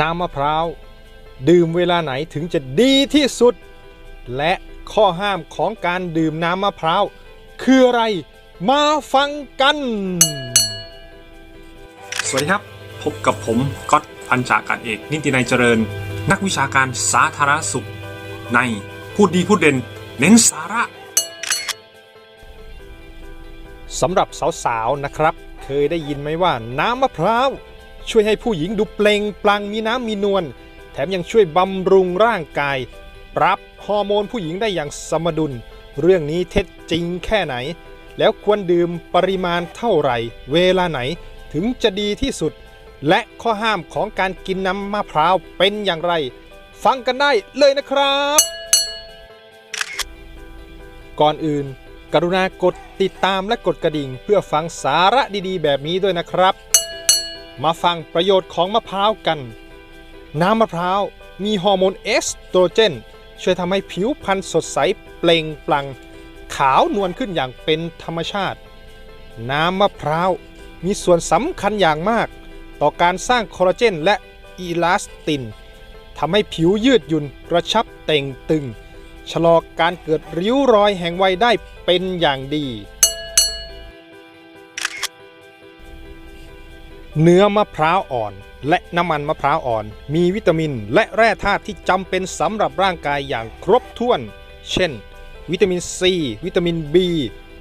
น้ำมะพร้าว ดื่มเวลาไหนถึงจะดีที่สุด และข้อห้ามของการดื่มน้ำมะพร้าว คืออะไรมาฟังกัน สวัสดีครับ พบกับผมก๊อตพันจาการเอก นิตินัยเจริญ นักวิชาการสาธารณสุข ในพูดดีพูดเด่น เน้นสาระสำหรับสาวๆนะครับ เคยได้ยินไหมว่าน้ำมะพร้าว ช่วยให้ผู้หญิงดูเปล่งปลั่งมีน้ำมีนวลแถมยังช่วยบำรุงร่างกาย ปรับฮอร์โมนผู้หญิงได้อย่างสมดุล เรื่องนี้เท็จจริงแค่ไหน แล้วควรดื่มปริมาณเท่าไหร่ เวลาไหนถึงจะดีที่สุด และข้อห้ามของการกินน้ำมะพร้าวเป็นอย่างไร ฟังกันได้เลยนะครับ ก่อนอื่น กรุณากดติดตามและกดกระดิ่ง เพื่อฟังสาระดีๆ แบบนี้ด้วยนะครับ มาฟังประโยชน์ของมะพร้าวกัน น้ำมะพร้าวมีฮอร์โมนเอสโตรเจน ช่วยทำให้ผิวพรรณสดใสเปล่งปลั่ง ขาวนวลขึ้นอย่างเป็นธรรมชาติ น้ำมะพร้าวมีส่วนสำคัญอย่างมาก ต่อการสร้างคอลลาเจนและอีลาสตินทำให้ผิวยืดหยุ่นกระชับเต่งตึง ชะลอการเกิดริ้วรอยแห่งวัยได้เป็นอย่างดี เนื้อมะพร้าวอ่อน และน้ำมันมะพร้าวอ่อน มีวิตามินและแร่ธาตุที่จำเป็นสำหรับร่างกายอย่างครบถ้วน เช่น วิตามินซี วิตามิน B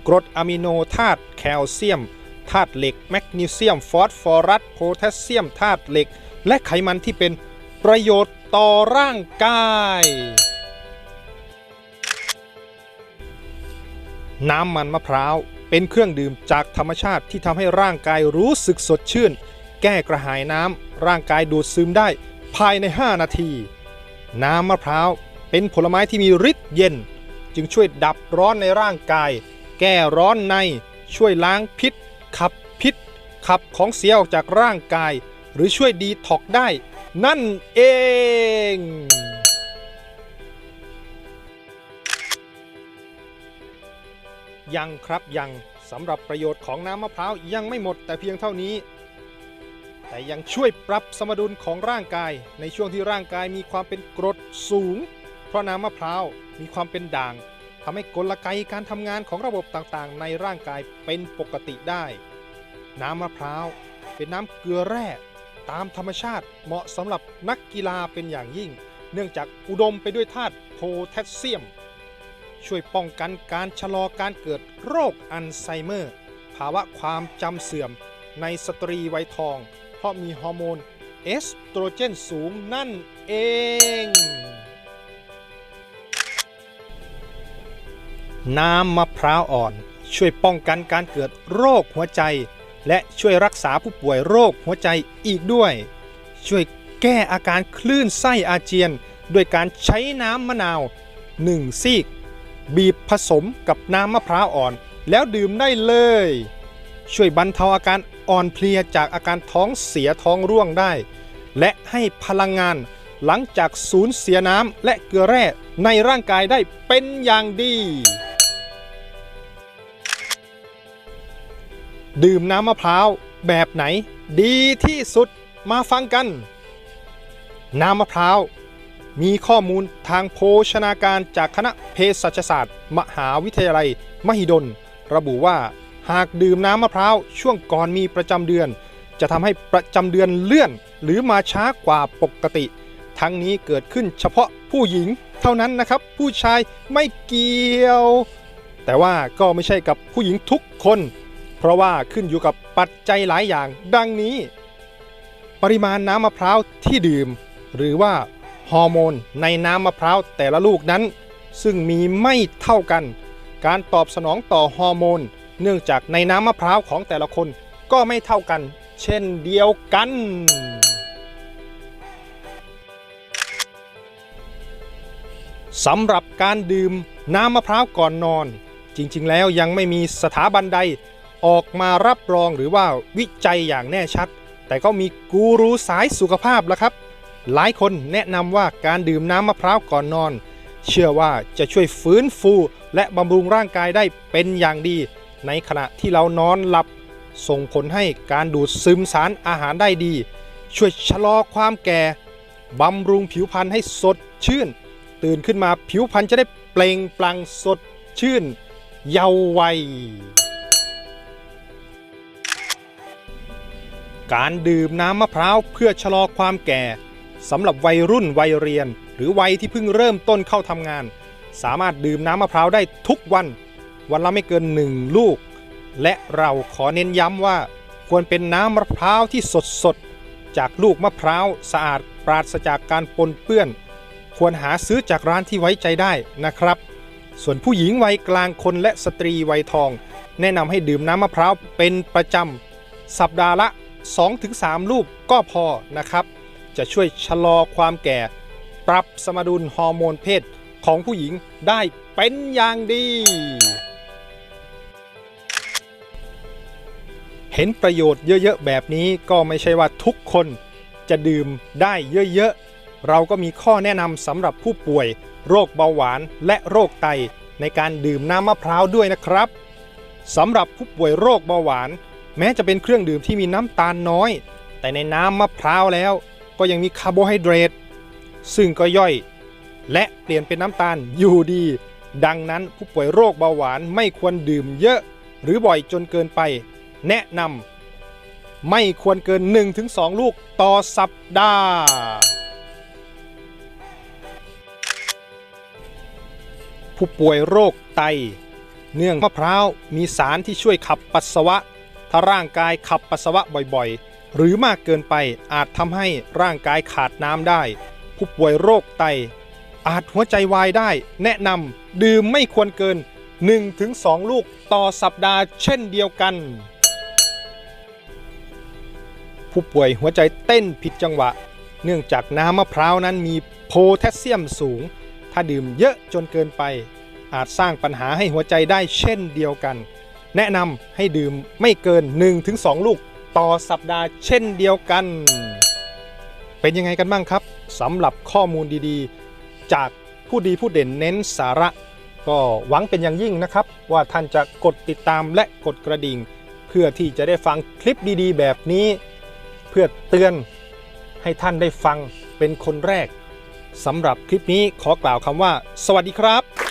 กรดอะมิโนธาตุแคลเซียมธาตุเหล็กแมกนีเซียมฟอสฟอรัสโพแทสเซียมธาตุเหล็ก และไขมันที่เป็นประโยชน์ต่อร่างกาย น้ำมันมะพร้าว เป็นเครื่องดื่มจากธรรมชาติที่ทำให้ร่างกายรู้สึกสดชื่น แก้กระหายน้ำร่างกายดูดซึมได้ภายใน 5 นาที น้ำมะพร้าวเป็นผลไม้ที่มีฤทธิ์เย็น จึงช่วยดับร้อนในร่างกาย แก้ร้อนใน ช่วยล้างพิษ ขับพิษ ขับของเสียออกจากร่างกาย หรือช่วยดีท็อกได้ นั่นเอง ยังครับยังสำหรับประโยชน์ของน้ำมะพร้าวยังไม่หมดแต่เพียงเท่านี้ แต่ยังช่วยปรับสมดุลของร่างกาย ในช่วงที่ร่างกายมีความเป็นกรดสูง เพราะน้ำมะพร้าวมีความเป็นด่างทำให้กลไกการทำงานของระบบต่างๆ ในร่างกายเป็นปกติได้ น้ำมะพร้าวเป็นน้ำเกลือแร่ตามธรรมชาติเหมาะสำหรับนักกีฬาเป็นอย่างยิ่ง เนื่องจากอุดมไปด้วยธาตุโพแทสเซียม ช่วยป้องกันการชะลอการเกิดโรคอัลไซเมอร์ ภาวะความจำเสื่อมในสตรีวัยทอง เพราะมีฮอร์โมนเอสโตรเจนสูงนั่นเอง น้ำมะพร้าวอ่อน ช่วยป้องกันการเกิดโรคหัวใจ และช่วยรักษาผู้ป่วยโรคหัวใจอีกด้วย ช่วยแก้อาการคลื่นไส้อาเจียน ด้วยการใช้น้ำมะนาว 1 ซีก บีบผสมกับน้ำมะพร้าวอ่อน แล้วดื่มได้เลย ช่วยบรรเทาอาการอ่อนเพลียจากอาการท้องเสียท้องร่วงได้ และให้พลังงานหลังจากสูญเสียน้ำและเกลือแร่ในร่างกายได้เป็นอย่างดี ดื่มน้ำมะพร้าวแบบไหน ดีที่สุดมาฟังกัน น้ำมะพร้าว มีข้อมูลทางโภชนาการจากคณะเภสัชศาสตร์ มหาวิทยาลัย มหิดล ระบุว่า หากดื่มน้ำมะพร้าวช่วงก่อนมีประจำเดือน จะทำให้ประจำเดือนเลื่อน หรือมาช้ากว่าปกติ ทั้งนี้เกิดขึ้นเฉพาะผู้หญิงเท่านั้นนะครับ ผู้ชายไม่เกี่ยว แต่ว่าก็ไม่ใช่กับผู้หญิงทุกคน เพราะว่าขึ้นอยู่กับปัจจัยหลายอย่าง ดังนี้ ปริมาณน้ำมะพร้าวที่ดื่ม หรือว่า ฮอร์โมนในน้ำมะพร้าวแต่ละลูกนั้น ซึ่งมีไม่เท่ากัน การตอบสนองต่อฮอร์โมน เนื่องจากในน้ำมะพร้าวของแต่ละคนก็ไม่เท่ากัน เช่นเดียวกัน สำหรับการดื่มน้ำมะพร้าวก่อนนอน จริงๆ แล้วยังไม่มีสถาบันใด ออกมารับรองหรือว่าวิจัยอย่างแน่ชัด แต่ก็มีกูรูสายสุขภาพแล้วครับ หลายคนแนะนำว่าการดื่มน้ำมะพร้าวก่อนนอน เชื่อว่าจะช่วยฟื้นฟูและบำรุงร่างกายได้เป็นอย่างดี ในขณะที่เรานอนหลับ ส่งผลให้การดูดซึมสารอาหารได้ดี ช่วยชะลอความแก่บำรุงผิวพรรณให้สดชื่น ตื่นขึ้นมาผิวพรรณจะได้เปล่งปลั่งสดชื่น เยาว์วัย การดื่มน้ำมะพร้าวเพื่อชะลอความแก่ สำหรับวัยรุ่นวัยเรียน หรือวัยที่เพิ่งเริ่มต้นเข้าทำงาน สามารถดื่มน้ำมะพร้าวได้ทุกวัน วันละไม่เกินหนึ่งลูก และเราขอเน้นย้ำว่า ควรเป็นน้ำมะพร้าวที่สดสดๆจากลูกมะพร้าวสะอาดปราศจากการปนเปื้อน ควรหาซื้อจากร้านที่ไว้ใจได้นะครับ ส่วนผู้หญิงวัยกลางคนและสตรีวัยทอง แนะนำให้ดื่มน้ำมะพร้าวเป็นประจำสัปดาห์ละ 2-3 ลูกก็พอนะครับ จะช่วยชะลอความแก่ ปรับสมดุลฮอร์โมนเพศของผู้หญิงได้เป็นอย่างดี เห็นประโยชน์เยอะๆ แบบนี้ก็ไม่ใช่ว่าทุกคนจะดื่มได้เยอะๆ เราก็มีข้อแนะนำสำหรับผู้ป่วย โรคเบาหวานและโรคไตในการดื่มน้ำมะพร้าวด้วยนะครับสำหรับผู้ป่วยโรคเบาหวาน แม้จะเป็นเครื่องดื่มที่มีน้ำตาลน้อย แต่ในน้ำมะพร้าวแล้ว ก็ยังมีคาร์โบไฮเดรตซึ่งก็ย่อย และเปลี่ยนเป็นน้ำตาลอยู่ดี ดังนั้นผู้ป่วยโรคเบาหวานไม่ควรดื่มเยอะ หรือบ่อยจนเกินไป แนะนำไม่ควรเกิน 1-2 ลูกต่อสัปดาห์ผู้ป่วยโรคไต เนื่องมะพร้าวมีสารที่ช่วยขับปัสสาวะ ถ้าร่างกายขับปัสสาวะบ่อยๆ หรือมากเกินไปอาจทำให้ร่างกายขาดน้ำได้ ผู้ป่วยโรคไต อาจหัวใจวายได้ แนะนำดื่มไม่ควรเกิน 1-2 ลูกต่อสัปดาห์เช่นเดียวกัน ผู้ป่วยหัวใจเต้นผิดจังหวะ เนื่องจากน้ำมะพร้าวนั้นมีโพแทสเซียมสูง ถ้าดื่มเยอะจนเกินไป อาจสร้างปัญหาให้หัวใจได้เช่นเดียวกัน แนะนำให้ดื่มไม่เกิน 1-2 ลูก ต่อสัปดาห์เช่นเดียวกัน เป็นยังไงกันบ้างครับสำหรับข้อมูลดีๆ จากผู้ดีผู้เด่นเน้นสาระ ก็หวังเป็นอย่างยิ่งนะครับ ว่าท่านจะกดติดตามและกดกระดิ่ง เพื่อที่จะได้ฟังคลิปดีๆ แบบนี้ เพื่อเตือนให้ท่านได้ฟังเป็นคนแรกสำหรับคลิปนี้ขอกล่าวคำว่า สวัสดีครับ